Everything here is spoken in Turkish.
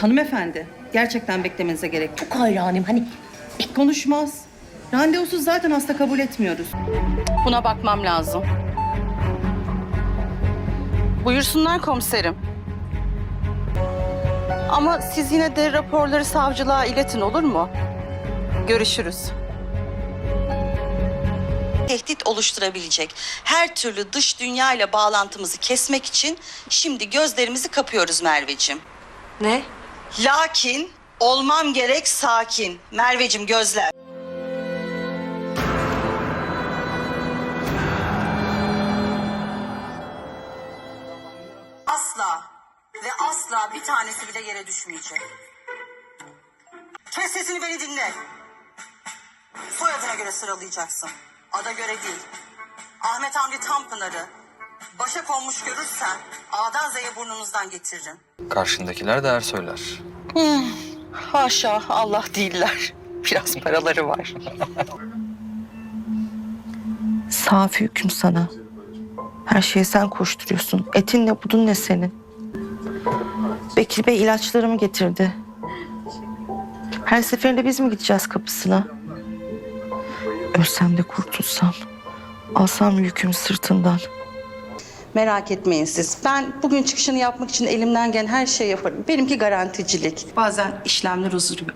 Hanımefendi, gerçekten beklemenize gerek yok. Çok hayranım hani Konuşmaz. Randevusuz zaten hasta kabul etmiyoruz. Buna bakmam lazım. Buyursunlar komiserim. Ama siz yine de raporları savcılığa iletin olur mu? Görüşürüz. tehdit oluşturabilecek her türlü dış dünya ile bağlantımızı kesmek için şimdi gözlerimizi kapıyoruz Merveciğim. ne? Lakin olmam gerek sakin. Merveciğim gözler. Asla ve asla bir tanesi bile yere düşmeyecek. Kes sesini beni dinle. Soyadına göre sıralayacaksın. Ada göre değil. Ahmet Hamdi Tanpınar'ı başa konmuş görürsen A'dan Z'ye burnunuzdan getiririm. Karşındakiler de er söyler. Haşa Allah değiller. Biraz paraları var. Safi hüküm sana. Her şeye sen koşturuyorsun. Etin ne budun ne senin. Bekir Bey ilaçlarımı getirdi. Her seferinde biz mi gideceğiz kapısına? Ölsem de kurtulsam. Alsam yükümü sırtından. Merak etmeyin siz. Ben bugün çıkışını yapmak için elimden gelen her şeyi yaparım. Benimki garanticilik. Bazen işlemler uzuyor.